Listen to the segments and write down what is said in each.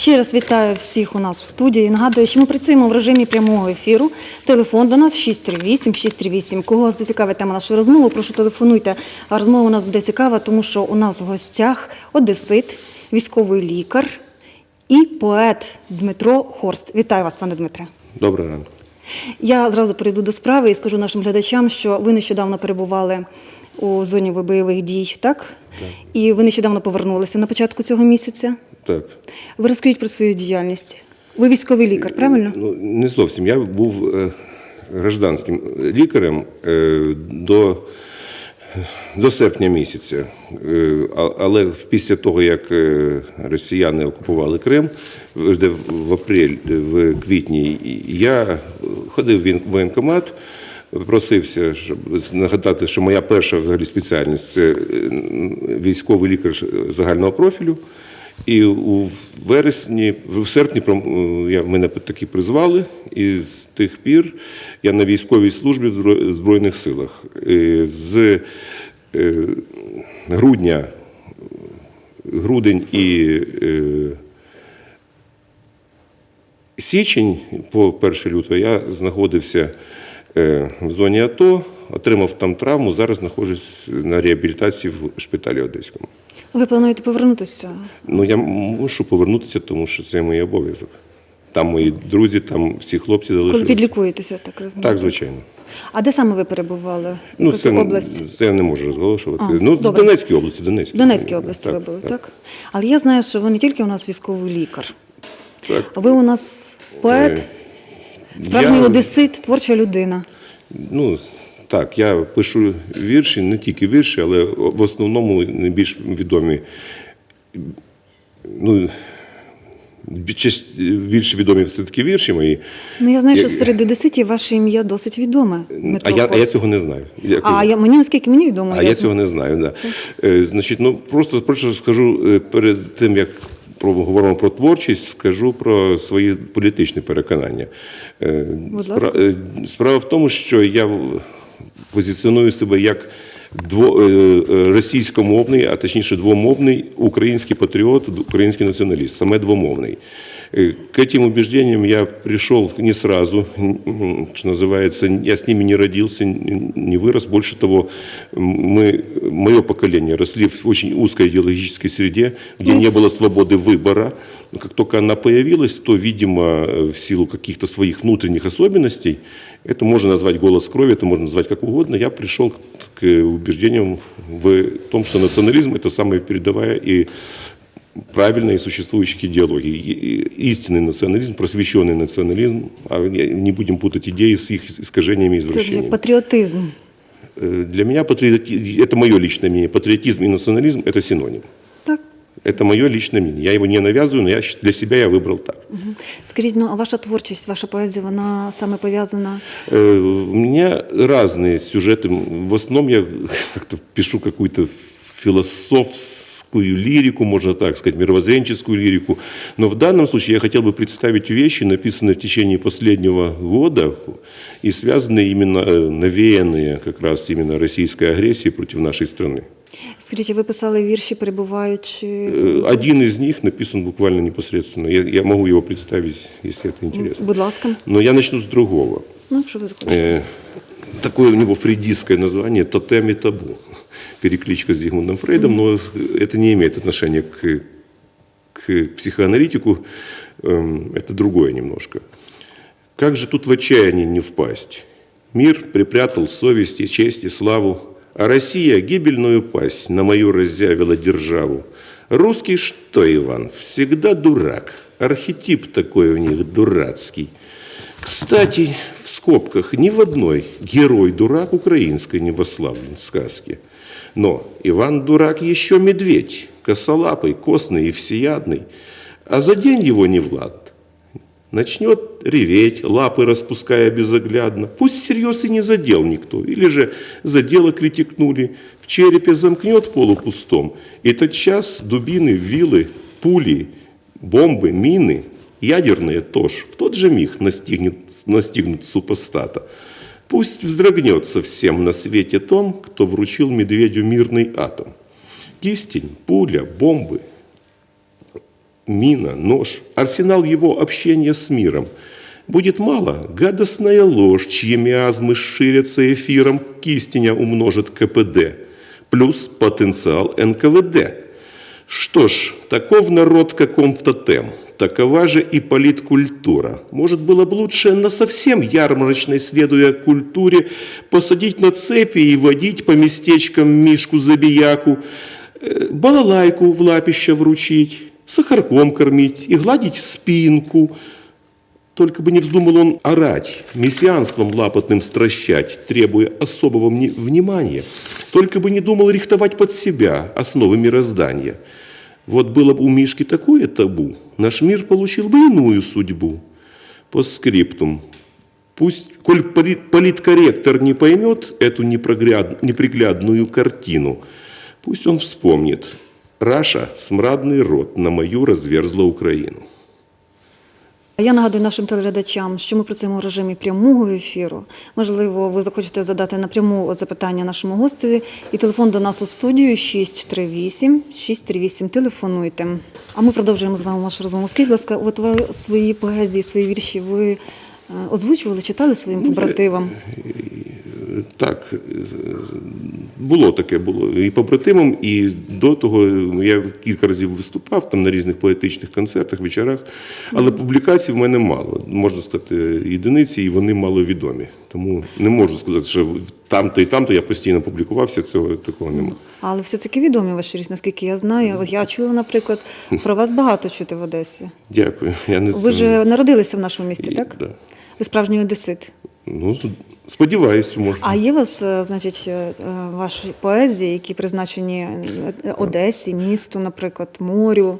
Ще раз вітаю всіх у нас в студії. Нагадую, що ми працюємо в режимі прямого ефіру. Телефон до нас 638 638. Кого зацікавить тема нашої розмови, прошу телефонуйте. А розмова у нас буде цікава, тому що у нас в гостях одесит, військовий лікар і поет Дмитро Хорст. Вітаю вас, пане Дмитре. Доброго ранку. Я зразу перейду до справи і скажу нашим глядачам, що ви нещодавно перебували у зоні бойових дій, так? І ви нещодавно повернулися на початку цього місяця. Так. Ви розкажіть про свою діяльність. Ви військовий лікар, правильно? Ну, не зовсім. Я був е, гражданським лікарем е, до, до серпня місяця. Е, але після того, як росіяни окупували Крим, вже в апрель, в квітні, я ходив в воєнкомат, просився, щоб нагадати, що моя перша взагалі спеціальність це військовий лікар загального профілю. І у вересні, в серпні е, я, мене таки призвали, і з тих пір я на військовій службі в Збройних силах. З е, грудня, грудень і е, січень по 1 лютого я знаходився в зоні АТО, отримав там травму, зараз знаходжусь на реабілітації в шпиталі Одеському. Ви плануєте повернутися? Ну, я мушу повернутися, тому що це мій обов'язок. Там мої друзі, там всі хлопці Коли залишилися. підлікуєтеся, так розумію? Так, звичайно. А де саме ви перебували? Ну, це, область? це я не можу розголошувати. А, ну, в добре. Донецькій області, Донецькій. В Донецькій області ви були, так, Але я знаю, що ви не тільки у нас військовий лікар, Так. а ви у нас поет, справжній Е, я- одесит, творча людина. Ну, так, я пишу вірші, не тільки вірші, але в основному найбільш відомі. Ну, більш- відомі все-таки вірші мої. Ну я знаю, що серед одеситів ваше ім'я досить відоме. А я, а я цього не знаю. Я- А я мені наскільки мені відомо, А я я цього не знаю. Да. Е, значить, ну просто просто скажу е, перед тим, як про говоримо про творчість, скажу про свої політичні переконання. Е, Будь ласка. Справа в тому, що я в- позиціоную себе як дво, е, е, російськомовний, а точніше двомовний український патріот, український націоналіст, саме двомовний. Э, К этим убеждениям я пришел не сразу, м, что называется, я с ними не родился, н- не вырос. Больше того, м, мы, мое поколение росли в очень узкой идеологической среде, где не Yes. было свободы выбора. Но Как только она появилась, то, видимо, в силу каких-то своих внутренних особенностей, это можно назвать голос крови, это можно назвать как угодно, я пришел к убеждениям в том, что национализм – это самая передовая и правильная из существующих идеологий. Истинный национализм, просвещенный национализм, а не будем путать идеи с их искажениями и извращениями. патріотизм. Э, Для меня патриоти- это мое личное мнение, патриотизм и национализм – это синоним. Так. Это мое личное мнение. Я его не навязываю, но я, щ- для себя я выбрал так. Скажіть, ну а ваша творчість, ваша поезія, вона саме пов'язана Э, У меня разные сюжеты. В основном я как-то пишу какую-то философскую лирику, можно так сказать, мировоззренческую лирику. Но в данном случае я хотел бы представить вещи, написанные в течение последнего года и связанные именно, э, навеянные как раз именно российской агрессией против нашей страны. Скажіть, а ви писали вірші, перебуваючи Э, Один из них написан буквально непосредственно. Я, я могу его представить, если это интересно. Будь ласка, Но я начну с другого. ну що ви захочете. Э, Такое у него фрейдистское название «Тотем и табу». Перекличка с Зигмундом Фрейдом, но это не имеет отношения к, к психоаналитику. Эм, Это другое немножко. Как же тут в отчаяние не впасть? Мир припрятал совесть и честь и славу, а Россия гибельную пасть на мою разъявила державу. Русский что, Иван, всегда дурак. Архетип такой у них дурацкий. Кстати, скобках ни в одной герой-дурак украинской не восславлен в. Но Иван-дурак еще медведь, косолапый, костный и всеядный. А за день его не влад. Начнет реветь, лапы распуская безоглядно. Пусть всерьез и не задел никто, или же за дело критикнули. В черепе замкнет полупустом, и тотчас дубины, вилы, пули, бомбы, мины, ядерные тоже в тот же миг настигнет, настигнут супостата. Пусть вздрогнется всем на свете том, кто вручил медведю мирный атом. Кистень, пуля, бомбы, мина, нож, арсенал его общения с миром. Будет мало гадостная ложь, чьи миазмы ширятся эфиром, кистиня умножит КПД, плюс потенциал НКВД. Что ж, таков народ каком тотем, такова же и политкультура. Может, было бы лучше на совсем ярмарочной, следуя культуре, посадить на цепи и водить по местечкам Мишку-забияку, э, балалайку в лапище вручить, сахарком кормить и гладить спинку. Только бы не вздумал он орать, мессианством лапотным стращать, требуя особого внимания. Только бы не думал рихтовать под себя основы мироздания. Вот было бы у Мишки такое табу, наш мир получил бы иную судьбу. По скриптум. Пусть, коль поли- политкорректор не поймет эту неприглядную картину, пусть он вспомнит. Раша – смрадный рот на мою разверзла Україну. Я нагадую нашим телеглядачам, що ми працюємо в режимі прямого ефіру. Можливо, ви захочете задати напряму запитання нашому гостеві. І телефон до нас у студію 638 638. Телефонуйте. А ми продовжуємо з вами нашу розмову. Скажіть, будь ласка, от ви свої поезії, свої вірші ви е, озвучували, читали своїм побратимам? Так, було таке було і побратимом, і до того я кілька разів виступав там на різних поетичних концертах, вечорах, але публікацій в мене мало. Можна сказати, єдиниці, і вони маловідомі. Тому не можу сказати, що там-то і там-то я постійно публікувався, цього такого немає. Але все-таки відомі ваші різні, наскільки я знаю. От я чула, наприклад, про вас багато чути в Одесі. Дякую. Я не Ви ж народилися в нашому місті, І- так? да. Ви справжній одесит. Ну, сподіваюся, можна. А є у вас, е, значить, е, ваші поезії, які призначені е, Одесі, місту, наприклад, морю?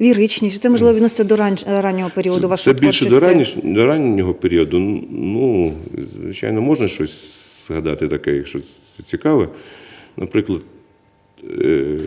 Ліричні, чи це можливо відноситься до ран... раннього періоду Це, вашої це більше до, раніш, до раннього періоду. Ну, звичайно, можна щось згадати таке, якщо це цікаве. Наприклад, е,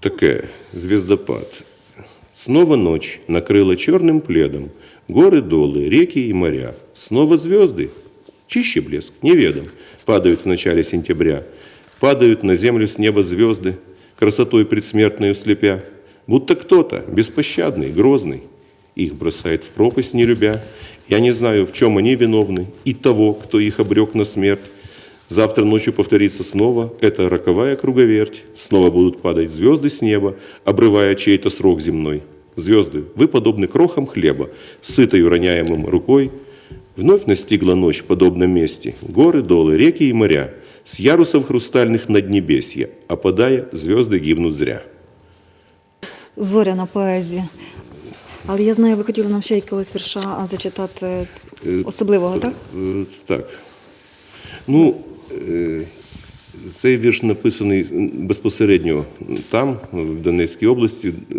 таке звездопад. Снова ночь накрыла черным пледом горы, долы, реки и моря. Снова звезды, чище блеск, неведом, падают в начале сентября. Падают на землю с неба звезды, красотой предсмертную слепя. Будто кто-то, беспощадный, грозный, их бросает в пропасть, не любя. Я не знаю, в чем они виновны, и того, кто их обрек на смерть. Завтра ночью повторится снова эта роковая круговерть. Снова будут падать звезды с неба, обрывая чей-то срок земной. Звезды, вы подобны крохам хлеба, сытой роняемым рукой. Вновь настигла ночь в подобном месте. Горы, долы, реки и моря. С ярусов хрустальных над небесья, опадая, звезды гибнут зря. Зоряна поезія. Але я знаю, ви хотіли нам ще якогось вірша а, зачитати Е, особливого, так? Е, Так. Ну, е, с- цей вірш написаний безпосередньо там, в Донецькій області, е,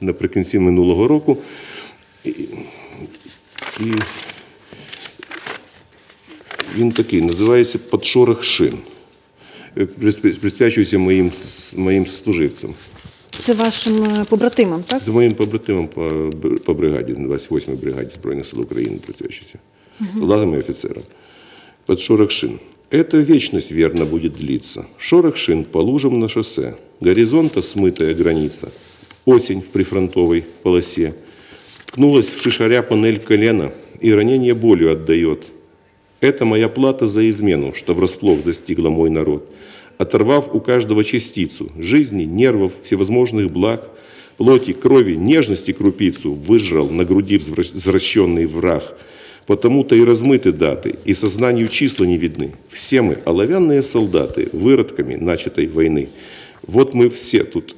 наприкінці минулого року. І, і він такий, називається «Подшорох шин». Е, Присвячується моїм, моїм служивцям. Це вашим е, побратимам, так? Це моїм побратимам по, по бригаді, 28-й бригаді Збройних сил України присвячується. Солдатам и офицерам. Под шорох шин. Эта вечность верно будет длиться. Шорох шин по лужам на шоссе. Горизонта смытая граница. Осень в прифронтовой полосе. Ткнулась в шишаря панель колена и ранение болью отдает. Это моя плата за измену, что врасплох застигла мой народ. Оторвав у каждого частицу жизни, нервов, всевозможных благ, плоти, крови, нежности крупицу выжрал на груди возвращенный враг. Потому-то и размыты даты, и сознанию числа не видны. Все мы оловянные солдаты, выродками начатой войны. Вот мы все тут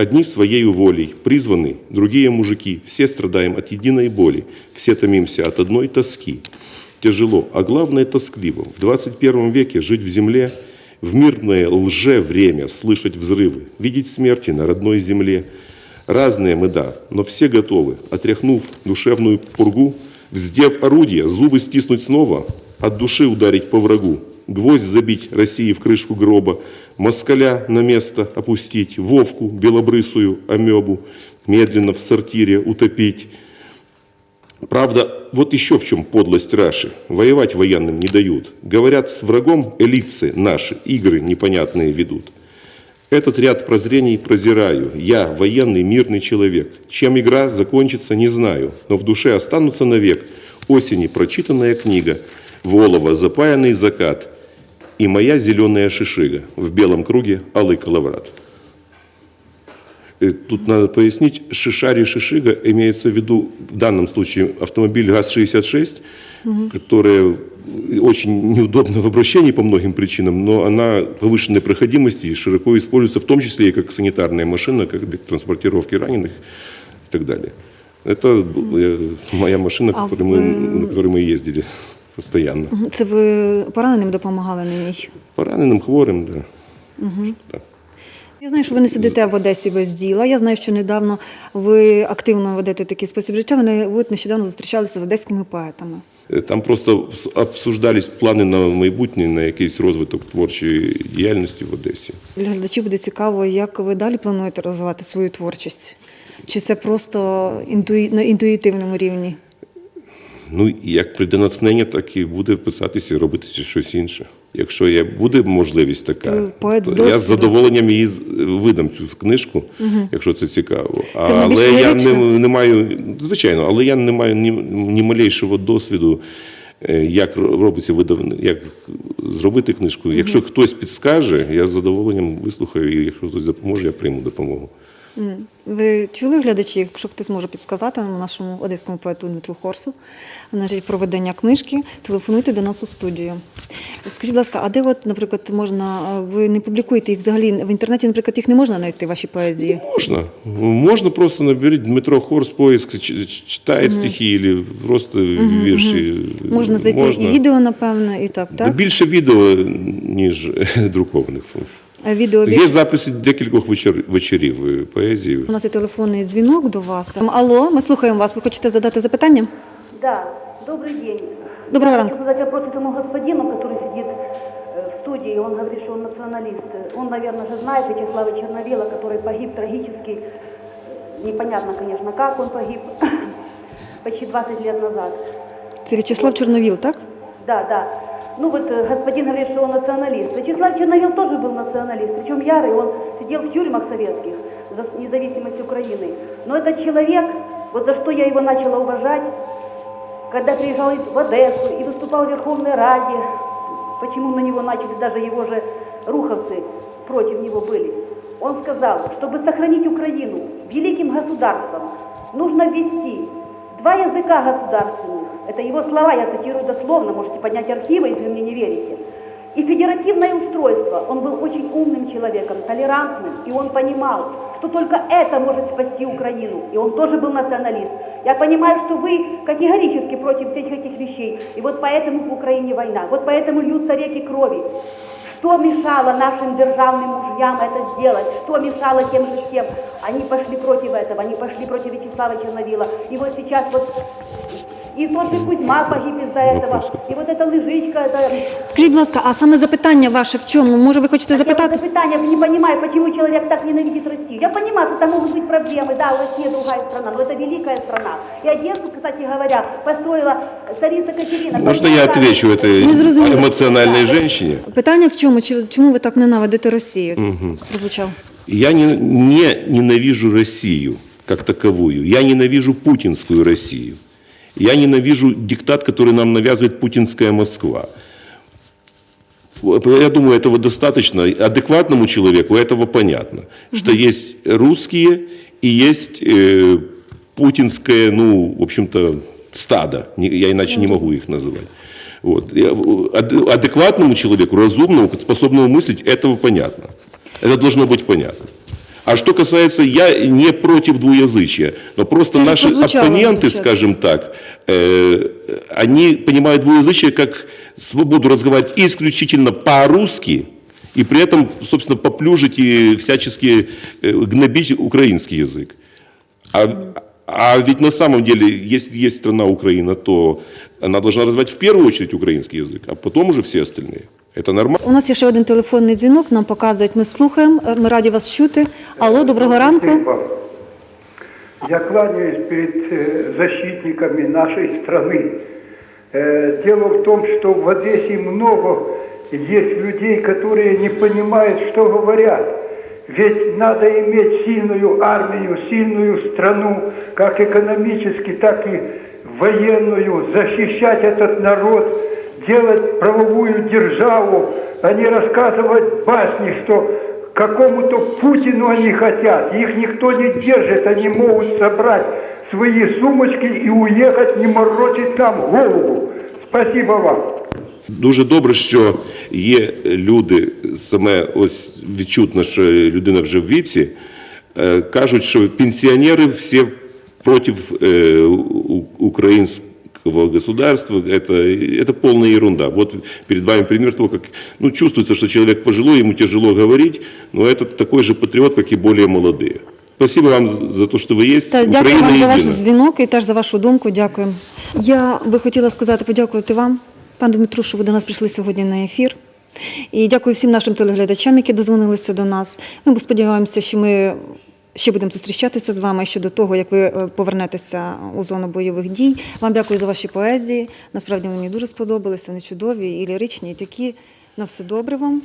Одни своей волей призваны, другие мужики. Все страдаем от единой боли, все томимся от одной тоски. Тяжело, а главное тоскливо. В 21 веке жить в земле, в мирное лже время слышать взрывы, видеть смерти на родной земле. Разные мы, да, но все готовы, отряхнув душевную пургу, вздев орудие, зубы стиснуть снова, от души ударить по врагу, гвоздь забить России в крышку гроба, москаля на место опустить, вовку белобрысую амебу медленно в сортире утопить. Правда, вот еще в чем подлость Раши. Воевать военным не дают. Говорят, с врагом элитцы наши игры непонятные ведут. Этот ряд прозрений презираю. Я военный мирный человек. Чем игра закончится, не знаю, но в душе останутся навек осени прочитанная книга, Волова запаянный закат и моя зеленая шишига в белом круге алый коловрат. Э, Тут надо пояснить, шишари шишига имеется в виду в данном случае автомобиль ГАЗ-66, которая очень неудобна в обращении по многим причинам, но она повышенной проходимости и широко используется в том числе и как санитарная машина, как для транспортировки раненых и так далее. Это э, моя машина, А которой мы, вы- на которой мы ездили постоянно. Це ви пораненим допомагали на ній? Пораненим, хворим, да. Так. Я знаю, що ви не сидите в Одесі без діла. Я знаю, що недавно ви активно ведете такий спосіб життя. Ви нещодавно зустрічалися з одеськими поетами. Е, Там просто обсуждались плани на майбутнє, на якийсь розвиток творчої діяльності в Одесі. Для глядачів буде цікаво, як ви далі плануєте розвивати свою творчість? Чи це просто інтуї... на інтуїтивному рівні? Ну, як прийде натхнення, так і буде писатися і робитися щось інше. Якщо є, буде можливість така, Ти поет з то я з задоволенням її з- видам цю книжку, якщо це цікаво. Це вона більш але я лірична? не, не маю, звичайно, але я не маю ні, ні малейшого досвіду, е, як робиться видавне, як зробити книжку. Якщо хтось підскаже, я з задоволенням вислухаю, і якщо хтось допоможе, я прийму допомогу. Ви чули глядачі, якщо хтось може підсказати нашому одеському поету Дмитру Хорсу, значить, проведення книжки, телефонуйте до нас у студію. Скажіть, будь ласка, а де, от, наприклад, можна, ви не публікуєте їх взагалі в інтернеті, наприклад, їх не можна знайти, ваші поезії? Можна. Можна просто наберіть Дмитро Хорс поиск, читає стихи, або просто вірші. Можна зайти і відео, напевно, і так, так? Більше відео, ніж друкованих. А відео Є більше. записи декількох вечор- вечорів е, поезії. У нас є телефонний дзвінок до вас. Алло, ми слухаємо вас. Ви хочете задати запитання? Да, добрый день. Доброго Я ранку. хочу задать вопрос этому господину, который сидит э, в студии. Он говорит, что он националист. Он, наверное, же знает Вячеслава Черновила, который погиб трагически. Э, Непонятно, конечно, как он погиб. Почти 20 лет назад. Це В'ячеслав Чорновіл, так? Да, да. Ну вот э, господин говорит, что он националист. Вячеслав Черновил тоже был националист, причем ярый, он сидел в тюрьмах советских за независимость Украины. Но этот человек, вот за что я его начала уважать, когда приезжал в Одессу и выступал в Верховной Раде, почему на него начали даже его же руховцы против него были. Он сказал, чтобы сохранить Украину великим государством, нужно ввести два языка государственных. Это его слова, я цитирую дословно, можете поднять архивы, если мне не верите. И федеративное устройство. Он был очень умным человеком, толерантным, и он понимал, что только это может спасти Украину. И он тоже был националист. Я понимаю, что вы категорически против всех этих вещей. И вот поэтому в Украине война. Вот поэтому льются реки крови. Что мешало нашим державным мужьям это сделать? Что мешало тем же тем? Они пошли против этого, они пошли против Вячеслава Черновила. И вот сейчас вот и тот же Кузьма погиб из-за этого. И вот эта лыжичка, это... Скажіть, будь ласка, а саме запитання ваше в чому? Може, ви хочете Я вот запитати? запитание не понимаю, почему человек так ненавидит Россию. Я понимаю, что там могут быть проблемы, да, Россия другая страна, но это великая страна. И Одессу, кстати говоря, построила царица Катерина. Можно я Построила- отвечу этой Не зрозуміло. эмоциональной женщине? Питання в чому? Чи- Чому ви так ненавидите Росію? Прозвучав. Я не, не ненавижу Россию как таковую. Я ненавижу путинскую Россию. Я ненавижу диктат, который нам навязывает путинская Москва. Я думаю, этого достаточно. Адекватному человеку этого понятно, что есть русские и есть э, путинское, ну, в общем-то, стадо. Я иначе не могу их называть. Вот. Ад- Адекватному человеку, разумному, способному мыслить, этого понятно. Это должно быть понятно. А что касается, я не против двуязычия, но просто Это наши оппоненты, скажем так, э, они понимают двуязычие как свободу разговаривать исключительно по-русски, и при этом, собственно, поплюжить и всячески э, гнобить украинский язык. А, а ведь на самом деле, если есть страна Украина, то она должна развивать в первую очередь украинский язык, а потом уже все остальные. Это нормально. У нас є ще один телефонний дзвінок, нам показують, ми слухаємо, е, ми раді вас чути. Алло, доброго ранку. Спасибо. Я кланяюсь перед э, защитниками нашей страны. Э, Дело в том, что в Одессе много есть людей, которые не понимают, что говорят. Ведь надо иметь сильную армию, сильную страну, как экономически, так и военную, защищать этот народ, делать правовую державу, а не рассказывать басни, что какому-то Путину они хотят. Их никто не держит, они могут собрать свои сумочки и уехать, не морочить нам голову. Спасибо вам. Дуже добре, що є люди, саме ось відчутно, що людина вже в віці, е, кажуть, що пенсіонери всі проти е, у- українського государства. Это, это полная ерунда. Вот перед вами пример того, как ну, чувствуется, что человек пожилой, ему тяжело говорить, но это такой же патриот, как и более молодые. Спасибо вам за- за то, что вы есть. Та, дякую Украина вам за ваш едина. дзвінок і теж за вашу думку. Дякую. Я би хотіла сказати, подякувати вам, пане Дмитру, що ви до нас прийшли сьогодні на ефір. І дякую всім нашим телеглядачам, які дозвонилися до нас. Ми сподіваємося, що ми ще будемо зустрічатися з вами щодо того, як ви е, повернетеся у зону бойових дій. Вам дякую за ваші поезії. Насправді мені дуже сподобалися. Вони чудові і ліричні, і такі. На все добре вам.